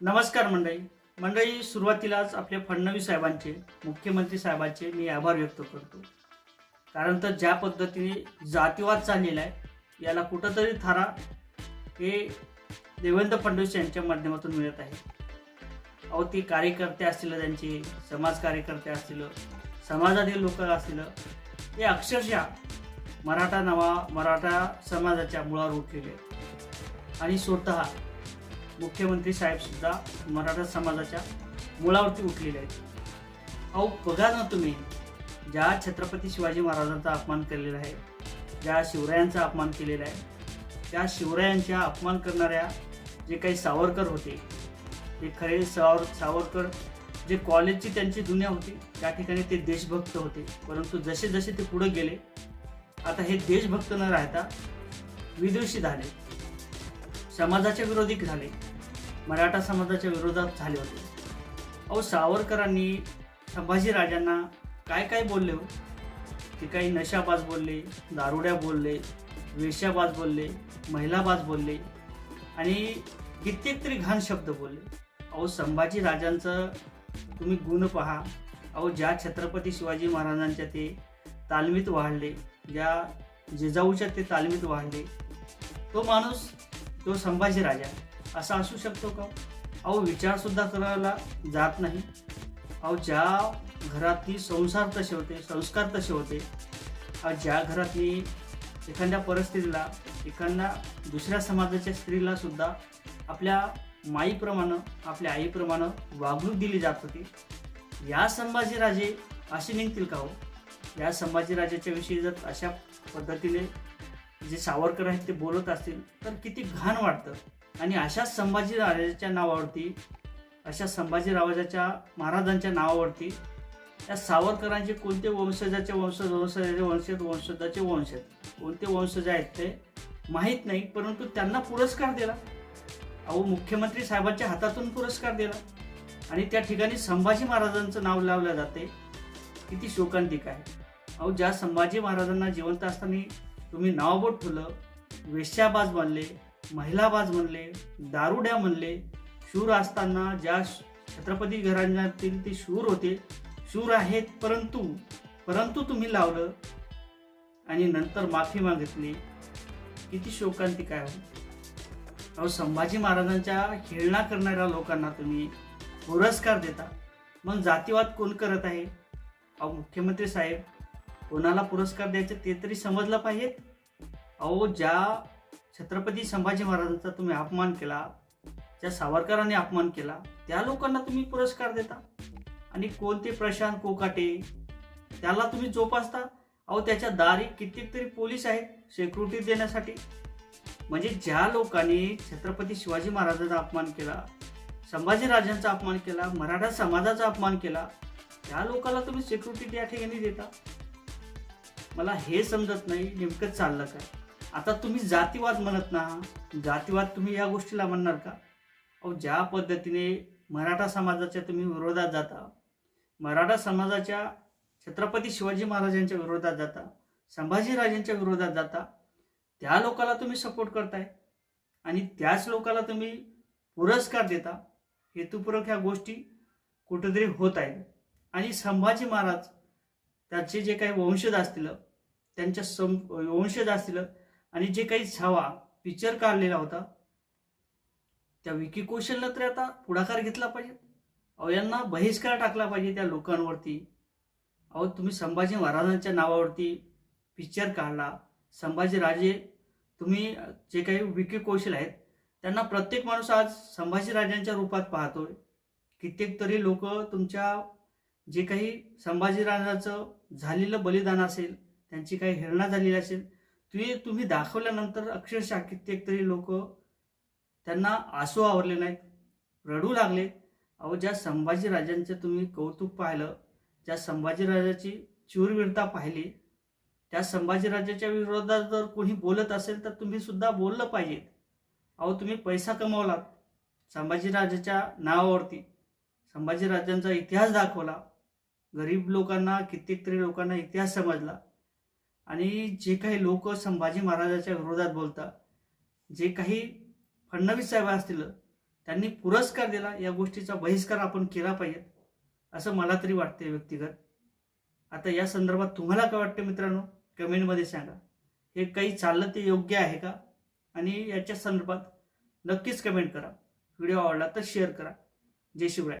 नमस्कार मंडळी. मंडळी सुरुवातीलाच आपल्या फडणवीस साहेबांचे मुख्यमंत्री साहेबांचे मी आभार व्यक्त करतो. कारण तर ज्या पद्धतीने जातीवाद चाललेला आहे याला कुठंतरी थारा हे देवेंद्र फडणवीस यांच्या माध्यमातून मिळत आहे. अहो ते कार्यकर्ते असतील त्यांचे समाज कार्यकर्ते असतील समाजातील लोक असतील हे अक्षरशः मराठा नावा मराठा समाजाच्या मुळावर उठलेले आणि स्वतः मुख्यमंत्री साहेबसुद्धा मराठा समाजाच्या मुळावरती उठलेले आहेत. अहो बघा ना तुम्ही ज्या छत्रपती शिवाजी महाराजांचा अपमान केलेला आहे ज्या शिवरायांचा अपमान केलेला आहे त्या शिवरायांच्या अपमान करणाऱ्या जे काही सावरकर होते ते खरे सावर सावरकर जे कॉलेजची त्यांची दुनिया होती त्या ठिकाणी ते देशभक्त होते. परंतु जसे जसे ते पुढे गेले आता हे देशभक्त न राहता विदुषी झाले समाजाच्या विरोधी झाले. मराठा समाजाच्या विरोधात झाले होते. अहो सावरकरांनी संभाजीराजांना काय काय बोलले हो? ते काही नशाबाज बोलले दारुड्या बोलले वेश्याबाज बोलले महिलाबाज बोलले आणि कित्येक तरी घाण शब्द बोलले. अहो संभाजीराजांचं तुम्ही गुण पहा. अहो ज्या छत्रपती शिवाजी महाराजांच्या ते तालमीत वाढले ज्या जिजाऊच्या ते तालमीत वाढले तो माणूस तो संभाजीराजा. असा असू शकतो का? अहो विचारसुद्धा करायला जात नाही. अहो ज्या घरातली संसार तसे होते संस्कार तसे होते अहो ज्या घरातली एखाद्या परिस्थितीला एखाद्या दुसऱ्या समाजाच्या स्त्रीला सुद्धा आपल्या माईप्रमाणे आपल्या आईप्रमाणे वागणूक दिली जात होती. या संभाजीराजे असे निघतील का हो? या संभाजीराजाच्या विषयी जर अशा पद्धतीने जे सावरकर आहेत ते बोलत असतील तर किती घाण वाटतं. आणि अशा संभाजीराजाच्या नावावरती अशा संभाजी रावाजाच्या महाराजांच्या नावावरती त्या सावरकरांचे कोणते वंशजाचे वंशज वंशजाचे वंशज वंशजाचे वंशज कोणते वंशज आहेत ते माहीत नाही परंतु त्यांना पुरस्कार दिला. अहो मुख्यमंत्री साहेबांच्या हातातून पुरस्कार दिला. आणि त्या ठिकाणी संभाजी महाराजांचं नाव लावलं जाते. किती शोकांतिक आहे. अहो ज्या संभाजी महाराजांना जिवंत असताना तुम्ही नावबोट ठेवलं वेश्याबाज बांधले महिलाबाज म्हणले दारुड्या म्हणले शूर असताना ज्या छत्रपती घराण्यातील ते शूर होते शूर आहेत परंतु परंतु तुम्ही लावलं. आणि नंतर माफी मागितली. किती शोकांती काय अहो संभाजी महाराजांच्या खेळणा करणाऱ्या लोकांना तुम्ही पुरस्कार देता. मग जातीवाद कोण करत आहे? अहो मुख्यमंत्री साहेब कोणाला पुरस्कार द्यायचे ते तरी समजलं पाहिजे अहो ज्या छत्रपती संभाजी महाराजांचा तुम्ही अपमान केला ज्या सावरकरांनी अपमान केला त्या लोकांना तुम्ही पुरस्कार देता. आणि कोणते प्रशांत कोकाटे त्याला तुम्ही जोपासता? अहो त्याच्या दारी कित्येक तरी पोलीस आहेत सेक्युरिटी देण्यासाठी. म्हणजे ज्या लोकांनी छत्रपती शिवाजी महाराजांचा अपमान केला संभाजीराजांचा अपमान केला मराठा समाजाचा अपमान केला त्या लोकांना तुम्ही सिक्युरिटी त्या ठिकाणी देता? मला हे समजत नाही नेमकं चाललं काय. आता तुम्ही जातीवाद म्हणत ना जातीवाद तुम्ही या गोष्टीला म्हणणार का? अहो ज्या पद्धतीने मराठा समाजाच्या तुम्ही विरोधात जाता मराठा समाजाच्या छत्रपती शिवाजी महाराजांच्या विरोधात जाता संभाजीराजांच्या विरोधात जाता त्या लोकाला तुम्ही सपोर्ट करताय आणि त्याच लोकाला तुम्ही पुरस्कार देता हेतुपूर्वक ह्या गोष्टी कुठेतरी होत आहेत. आणि संभाजी महाराज त्याचे जे काही वंशज असतील त्यांच्या सं वंशज असतील आणि जे काही छावा पिक्चर काढलेला होता त्या विकी कौशलनं तर आता पुढाकार घेतला पाहिजे. अहो यांना बहिष्कार टाकला पाहिजे त्या लोकांवरती. अहो तुम्ही संभाजी महाराजांच्या नावावरती पिक्चर काढला. संभाजीराजे तुम्ही जे काही विकी कौशल आहेत त्यांना प्रत्येक माणूस आज संभाजीराजांच्या रूपात पाहतोय. कित्येक तरी लोक तुमच्या जे काही संभाजीराजाचं झालेलं बलिदान असेल त्यांची काही हेरणा झालेली असेल तुम्ही तुम्ही दाखवल्यानंतर अक्षरशः कित्येक तरी लोक त्यांना आसू आवरले नाहीत रडू लागले. अहो ज्या संभाजीराजांचं तुम्ही कौतुक पाहिलं ज्या संभाजीराजाची चूरवीरता पाहिली त्या संभाजीराजाच्या विरोधात जर कोणी बोलत असेल तर तुम्ही सुद्धा बोललं पाहिजे. अहो तुम्ही पैसा कमवलात संभाजीराजाच्या नावावरती. संभाजीराजांचा इतिहास दाखवला. गरीब लोकांना कित्येक तरी लोकांना इतिहास समजला. आणि जे काही लोक संभाजी महाराजाच्या विरोधात बोलतात जे काही फडणवीस साहेब असतील त्यांनी पुरस्कार दिला या गोष्टीचा बहिष्कार आपण केला पाहिजे असं मला तरी वाटते व्यक्तिगत. आता या संदर्भात तुम्हाला काय वाटतं मित्रांनो? कमेंटमध्ये सांगा. हे काही चाललं ते योग्य आहे का? आणि याच्या संदर्भात नक्कीच कमेंट करा. व्हिडिओ आवडला तर शेअर करा. जय शिवराय.